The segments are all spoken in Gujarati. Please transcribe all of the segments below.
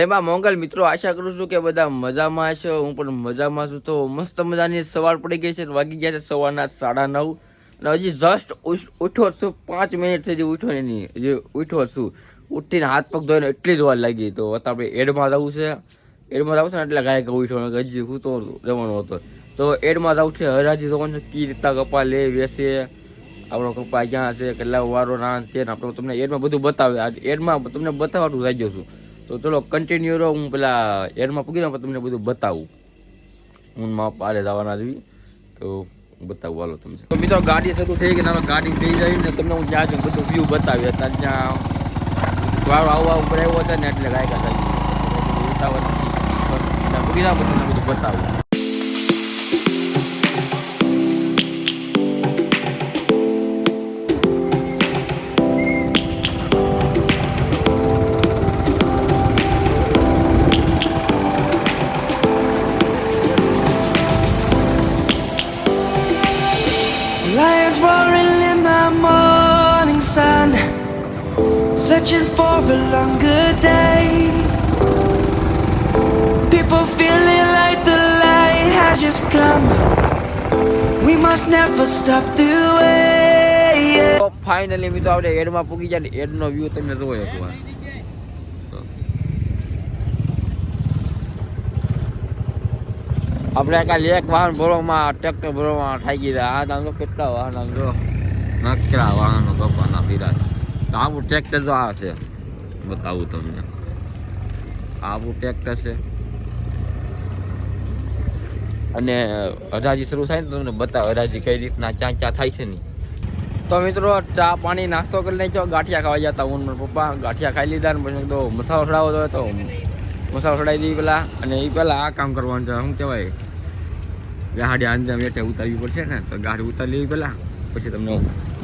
એમાં મોંગલ મિત્રો, આશા કરું છું કે બધા મજામાં છો હું પણ મજામાં છું તો મસ્ત મજાની સવાર પડી ગઈ છે વાગી ગયા છે સવારના સાડા નવ. અને હજી જસ્ટ ઉઠો છું. પાંચ મિનિટ છે જે ઉઠ્યો ને. એની જે ઉઠ્યો છું. ઉઠીને હાથ પગ ધોઈને એટલી જ વાર લાગી. તો અત્યારે આપણે એડમાં જવું છે. એડમાં જવું છે ને એટલે ગાય ઉઠો હજી હું તો જવાનો હતો. તો એડમાં જવું છે. હરાજી જવાનું છે. કઈ રીતના કપા લે બેસે આપણો કપા ક્યાં છે? કેટલા વારો ના છે આપણે તમને એડમાં બધું બતાવે. એડમાં તમને બતાવવાનું થઈ ગયો છું તો ચલો કન્ટિન્યુ રહો. હું પેલા એરમાં પૂગી દઉં તમને બધું બતાવું. હું માં પારે જવાના જ તો બતાવું, હાલો તમને. તો મિત્રો, ગાડી શરૂ થઈ ગઈ અમે ગાડી થઈ જાય ને તમને હું જ્યાં છું બધું વ્યૂ બતાવી અત્યારે ત્યાં વાળો આવવા ઉપર આવ્યો હતો ને એટલે ગાયકા થઈ તમને બધું બતાવું. Searching for a longer day. People feeling like the light has just come. We must never stop the way. Finally મિત્રો, આપણે એડમાં પૂગી જાય એડનો વ્યૂ તમે જોવો એકવાર. આપણે કાલે એક વાહન ભરવામાં ટ્રેક્ટર ભરવામાં થઈ ગયા આ નામ કેટલા વાહન આમ જો નકરા વાહનો કપાના પીરા તો આવું ટ્રેક્ટર જો આ છે. બતાવું તમને. આવું ટ્રેક્ટર છે. અને હરાજી શરૂ થાય ને તમને બતાવ, હરાજી કઈ રીતના, ક્યાં ક્યાં થાય છે નહીં. તો મિત્રો, ચા પાણી નાસ્તો કરી નાખ્યો. ગાંઠિયા ખાવા જતા હું પપ્પા. ગાંઠિયા ખાઈ લીધા ને પછી તો મસાલો ચડાવો હતો તો મસાલો ચડાવી દઈએ પેલા. અને એ પેલા આ કામ કરવાનું છે, શું કહેવાય? ગાડી આંજામ મેટે ઉતારવી પડશે ને, તો ગાડી ઉતારી લેવી પેલા. પછી તમને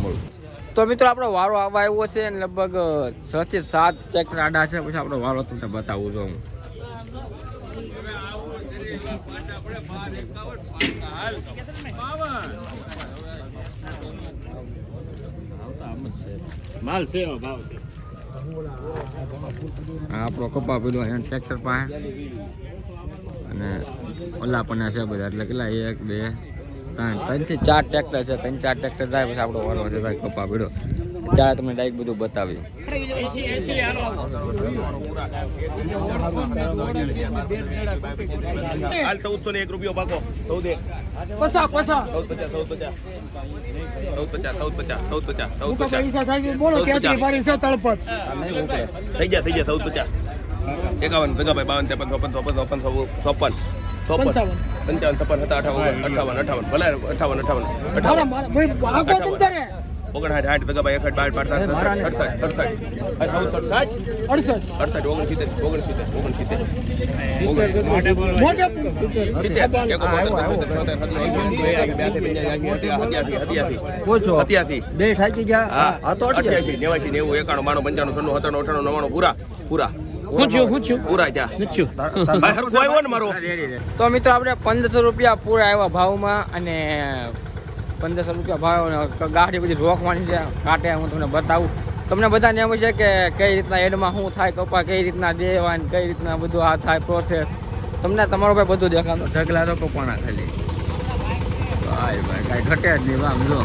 મળું તો મિત્રો આપણો વારો આવવા આવ્યો છે ને લગભગ છ થી સાત ટ્રેક્ટર આડા છે. પછી આપણો વારો તમને બતાવું છું. હું માલ છે ભાવ છે. આપણો કપા પેલો અહીંયા ટ્રેક્ટર પાસે. અને ઓલા પણ છે બધા. એટલે કેટલા? એક બે ત્રણ ત્રણથી ચાર ટ્રેક્ટર છે ત્રણ ચાર ટ્રેક્ટર જાય પછી આપણો વારો છે ભાઈ કપા ભીડો ત્યારે તમને ડાયરેક્ટ બધું બતાવ્યું હાલ ચૌદસો ને એક રૂપિયો પાકો. ચૌદ. એક પસા પસા ચૌદ પચાસ ચૌદ પચાસ. ચૌદ પચાસ ચૌદ પચાસ ચૌદ પચાસ ચૌદ પચાસ. પૈસા થાય છે બોલો ત્યાંથી મારી છે તળપત થઈ ગયા થઈ ગયા ચૌદ પચાસ. એકાવન ભેગાભાઈ બાવન ત્રેપન ચોપન ચોપન ચોપન ચોપન. ચોપન પંચાવન. છપ્પન હતા અઠાવન અઠાવન અઠાવન ભલે અઠાવન અઠાવન અઠાવન મારા ભાઈ ભાગો ઓગણસાઠ ભેગાભાઈ એકસઠ બાર બાર સડસઠ સડસઠ સડસઠ ચૌદસઠ સાઠ અડસઠ અડસઠ ઓગણસિત્તેર ઓગણસિત્તેર ઓગણસિત્તેર બે સાચી ગયા નેવાસી નેવું એકાણું બાણું પંચાણું છન્નું સત્તાણું અઠાણું નવાણું પૂરા પૂરા હું છું હું છું. પૂરા ત્યાં તાર- તાર- ભાઈ હરખું આવ્યો ને મારો? તો મિત્રો આપણે પંદરસો રૂપિયા પૂરા આવ્યા ભાવમાં અને પંદરસો રૂપિયા ભાવ ગાડી બધી રોકવાની છે. કાંટે હું તમને બતાવું. તમને બધાને એમ છે કે કઈ રીતના એડમાં શું થાય કપા કઈ રીતના દેવા કઈ રીતના બધું આ થાય પ્રોસેસ તમને તમારો ભાઈ બધું દેખાતો ઢગલા તો કપાણા ખાલી. ભાઈ ભાઈ કાંઈ ઘટે જ નહીં આમ જો.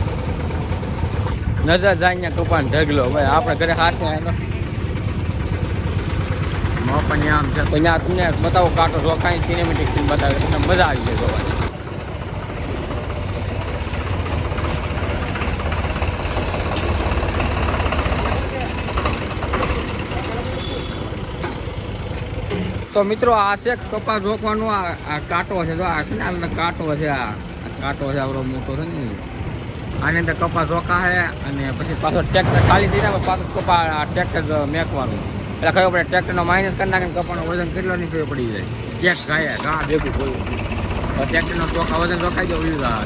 નજર જાય ને કપાણ ઢગલો. ભાઈ આપણે ઘરે હાથ એનો પણ આમ છે ત્યાં તમને બતાવો કાંટો રોકાઈ સિનેમેટિક ફિલ્મ બતાવે તમને મજા આવી જાય જોવાની. તો મિત્રો, આ છે કપાસ રોકવાનો આ કાંટો છે. જો આ છે ને, આ કાંટો છે આ. કાંટો છે આવડો મોટો છે ને આની અંદર કપાસ છે અને પછી પાછો ટ્રેક્ટર ખાલી દીધા પાછો કપા આ ટ્રેક્ટર મેકવાનું. એટલે ખબર પડે, ટ્રેક્ટરનો માઇનસ કરી નાખીને કપાનો વજન કેટલો ખબર પડી જાય. ચેક ખાય ઘા ભેગું બોલું ટ્રેક્ટરનો ચોખા વજન ચોખાઈ જાય ઉડી જાય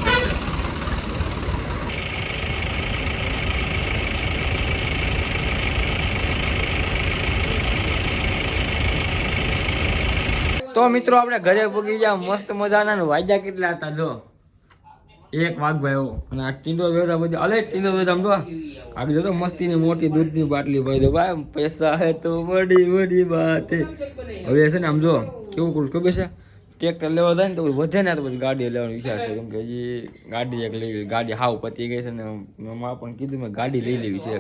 તો મિત્રો, આપણે ઘરે પૂગી ગયા, મસ્ત મજાના વાયદા કેટલા હતા, જો. એક વાઘ ભાઈ અને આ ટીંડો વેધા બધી. અલે ટીંડો વેધા સમજો આગળ જો મસ્તી ની મોટી દૂધની બાટલી ભાઈ દો. ભાઈ પૈસા હે તો બડી બડી વાત હવે છે ને આમ જો, કેવું કરું ખબર છે? ટ્રેક્ટર લેવા જાય ને તો વધે ને તો પછી ગાડી લેવાનો વિચાર છે. કેમ કે હજી ગાડી એક લેવી ગાડી હાવ પતી ગઈ છે ને મા પણ કીધું મેં ગાડી લઈ લેવી છે.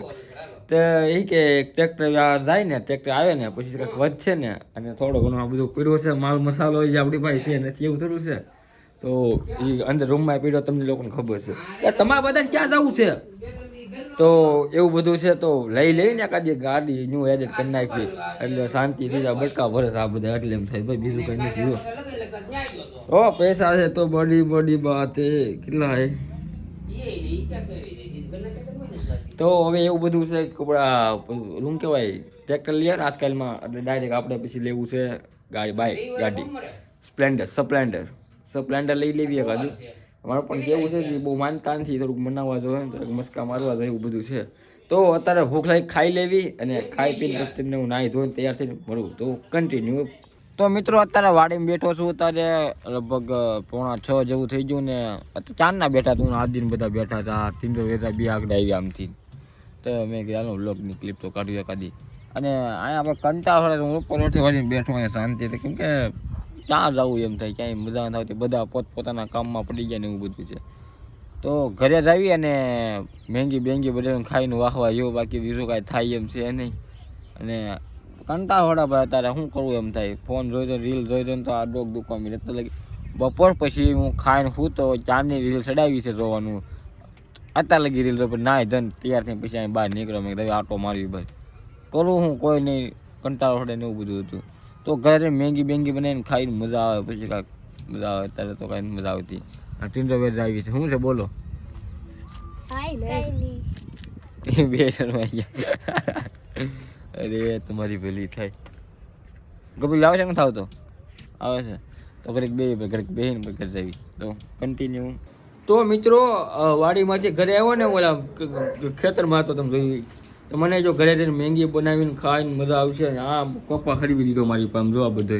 તો એ કે ટ્રેક્ટર જાય ને, ટ્રેક્ટર આવે ને, પછી કંઈક વધશે ને, અને થોડો ઘણો આ બધું પીડ્યો છે, માલ મસાલો જે આપણી પાસે છે નથી એવું થોડું છે. તો એ અંદર રૂમમાં પીડ્યો, તમને લોકોને ખબર છે. તમારે બધાને ક્યાં જવું છે? તો એવું બધું છે, તો લઈ લઈને એકાદી ગાડી ન્યુ એડિટ કરી નાખી. એટલે શાંતિ થઈ જાય, બટકા ભરસ આ બધા, એટલે એમ થાય. ભાઈ, બીજું કઈ નથી. ઓ, પૈસા છે તો બડી બડી હે. કેટલા હે? તો હવે એવું બધું છે કપડા રૂમ કહેવાય ટ્રેક્ટર લઈએ ને આજકાલમાં, એટલે ડાયરેક્ટ આપણે પછી લેવું છે ગાડી બાઇક ગાડી. સ્પ્લેન્ડર સ્પ્લેન્ડર સ્પ્લેન્ડર લઈ લેવી એક હજુ. મારે પણ કેવું છે કે બહુ માનતા નથી થોડુંક મનાવવા જોઈએ થોડુંક મસ્કા મારવા જોઈએ એવું બધું છે. તો અત્યારે ભૂખ લાગી ખાઈ લેવી અને ખાઈ પીને તમને હું નાહી ધોઈને તૈયાર થઈને મળું. તો કન્ટિન્યુ તો મિત્રો અત્યારે વાડીમાં બેઠો છું. અત્યારે લગભગ પોણા છ જેવું થઈ ગયું ને ચાંદના બેઠા તું આદિન બધા બેઠા હતા. તીનસો વેચા બી આગળ આવી આમથી. તો મેં કીધું વ્લોગની ક્લિપ તો કાઢી એકાદી. અને અહીંયા આપણે કંટાળો હું ઉપર ઉઠી વાળીને બેઠો અહીંયા શાંતિથી. કેમ કે ક્યાં જવું એમ થાય, ક્યાંય મજા ના થતી બધા પોતપોતાના કામમાં પડી ગયા ને એવું બધું છે. તો ઘરે જ આવી અને મેંગી બેંગી બધાને ખાઈને વાહવા જેવું બાકી બીજું કાંઈ થાય એમ છે નહીં. અને કંટાળા ભાઈ અત્યારે શું કરવું એમ થાય? ફોન જોઈ જોઈને, રીલ જોઈ જોઈને તો આ ડોક દુખવા મળે તો લગી. બપોર પછી હું ખાઈને હું તો ચારની રીલ ચડાવી છે જોવાનું. અત્યારે લગી રીલ જો નાય ધન તૈયાર થઈને પછી અહીં બહાર નીકળ્યો. મેં આટો મારવી ભાઈ. કરું હું, કોઈ નહીં. કંટાળો પડે ને એવું બધું હતું. તો ઘરે મેંગી બેંગી બનાવીને ખાઈને મજા આવે પછી કાંઈક મજા આવે. ત્યારે તો કાંઈ મજા આવતી. આ ટિન્ડર વેજ આવી છે. શું છે? બોલો. બે શરમાઈ ગયા. અરે તમારી ભેલી થાય. ગભી આવે છે ને થાવ તો આવે છે. તો ઘરેક બે ઘરેક બે ને ઘર જાવી. તો કન્ટિન્યુ તો મિત્રો વાડીમાંથી ઘરે આવ્યો ને ઓલા ખેતરમાં તો તમે જોઈ તો મને જો ઘરે જઈને મેંગી બનાવીને ખાઈને મજા આવશે અને આ કોપા ખરીદી દીધો મારી પાસે જોવા બધે.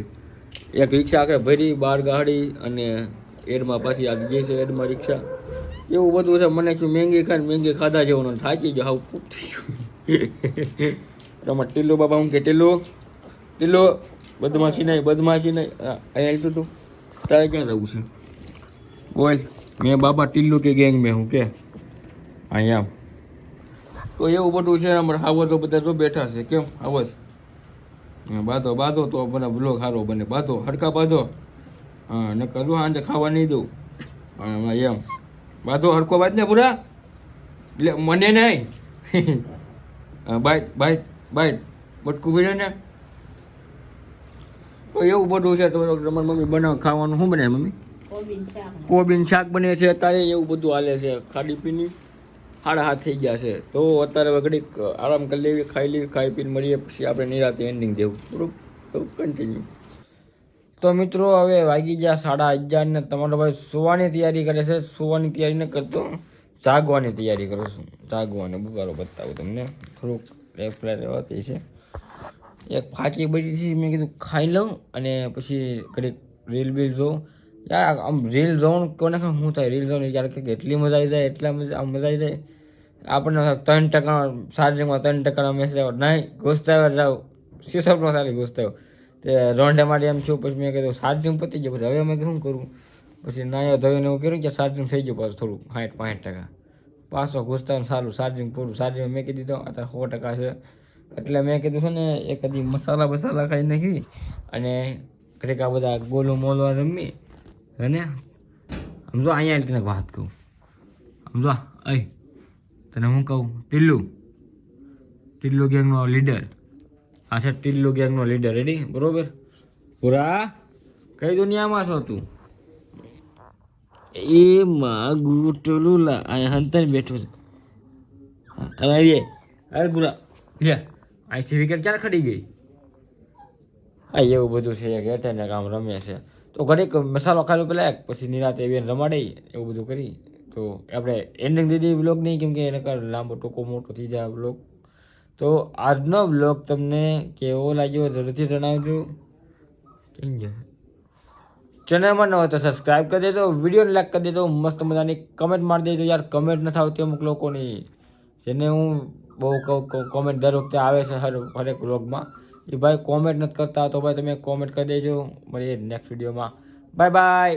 એક રિક્ષા આખે ભરી, બાર ગાડી અને એડમાં પાછી આ ગઈ છે એડમાં રિક્ષા. એવું બધું છે. મને શું મેંગી ખાઈને મેંગી ખાધા જેવું. થાકી ગયો. હાવ પૂક થઈ ગયું. રમત ટીલ્લુ બાબા હું કે ટીલો ટીલો બદમાશી નહીં બદમાશી નહીં. અહીંયા આવીશું તું. તારે ક્યાં જવું છે? બોલ. મેં બાબા ટીલો કે ગેંગ મેં હું, કે. અહીંયા તો એવું બધું છે અમારે હાવસો બધા જો બેઠા છે. કેમ? આવો હા, બાધો બાંધો તો મને બ્લોગ સારો બને. બાધો હડકા બાધો. હા ને કરું આજે ખાવા નહીં દઉં. હા એમાં એમ. બાધો હડકો બાજ ને પૂરા. એટલે મને નહીં. બાય બાય બાય બટકું ભીડે ને. તો એવું બધું છે. તો તમારી મમ્મી બનાવ ખાવાનું. શું બને મમ્મી? કોબીન શાક બને છે. અત્યારે એવું બધું હાલે છે. ખાડી પીની. સાડા હાથ થઈ ગયા છે. તો અત્યારે ઘડીક આરામ કરી લેવી, ખાઈ લેવી, ખાઈ પીને મળીએ, પછી આપણે નિરાતે એન્ડિંગ જેવું. થોડુંક કન્ટિન્યુ તો મિત્રો, હવે વાગી ગયા સાડા અગિયાર ને તમારો ભાઈ સુવાની તૈયારી કરે છે. સુવાની તૈયારી ન કરતો, જાગવાની તૈયારી કરું છું. જાગવાની બુકારો બતાવું તમને. થોડુંક લેફ્ટ રાઈટ રહેવાતી છે. એક ફાકી બધી છે, મેં કીધું ખાઈ લઉં અને પછી ઘડીક રીલ બીલ જોઉં. યાર, આમ રીલ જોઉં કોને શું થાય? રીલ જોઉં યાર કે એટલી મજા આવી જાય, એટલા મજા, આમ મજા આવી જાય. આપણને ત્રણ ટકા ચાર્જિંગમાં ત્રણ ટકાનો મેસેજ આવ્યો, નહીં, ઘૂસતા જાવ શીશપનો સારી ઘૂસતા તે રોંઢે માટે એમ થયું, પછી મેં કીધું ચાર્જિંગ પતી ગયું, પછી હવે મેં શું કરું? પછી નાયો ધોઈને એવું કર્યું કે ચાર્જિંગ થઈ ગયું પાછું થોડું સાઠ, પાંઠ ટકા. પાછો ઘૂસતા સારું ચાર્જિંગ પૂરું. ચાર્જિંગ મેં કીધી તો અત્યારે સો ટકા છે. એટલે મેં કીધું છે ને, એક કદી મસાલા બસાલા ખાઈ નાખી અને ઘરેક આ બધા ગોલું મોલવા રમી. અને સમજો અહીંયા તને વાત કહું. સમજો અય તને હું કહું ટીલ્લુ ટીલ્લુ ગેંગનો લીડર આ છે ટીલ્લુ ગેંગનો લીડર રેડી બરોબર પૂરા કઈ દુનિયામાં છો તું એ માં ગુટલું લા અહીંયા હંતર બેઠો છે હવે આવીએ અરે પૂરા લે આ છે વિકેટ ક્યારે ખડી ગઈ આ એવું બધું છે એક હેઠે કામ રમે છે તો ઘડીક મસાલો ખાલી પેલા એક પછી નિરાતે બેન રમાડી એવું બધું કરી તો આપણે એન્ડિંગ દીધી બ્લોગ નહીં કેમ કે એને લાંબો ટૂંકો મોટો થઈ જાય બ્લોગ તો આજનો બ્લોગ તમને કેવો લાગ્યો જરૂરથી જણાવજો. ચેનલમાં ન હોય તો સબસ્ક્રાઈબ કરી દેજો વિડીયોને લાઈક કરી દેજો મસ્ત મજાની કમેન્ટ મારી દેજો યાર કમેન્ટ નથી આવતી અમુક લોકોની. જેને હું બહુ કોમેન્ટ દર વખતે આવે છે હર હરેક વ્લોગમાં એ ભાઈ કોમેન્ટ નથી કરતા તો ભાઈ તમે કોમેન્ટ કરી દેજો. મળીએ નેક્સ્ટ વિડીયોમાં બાય બાય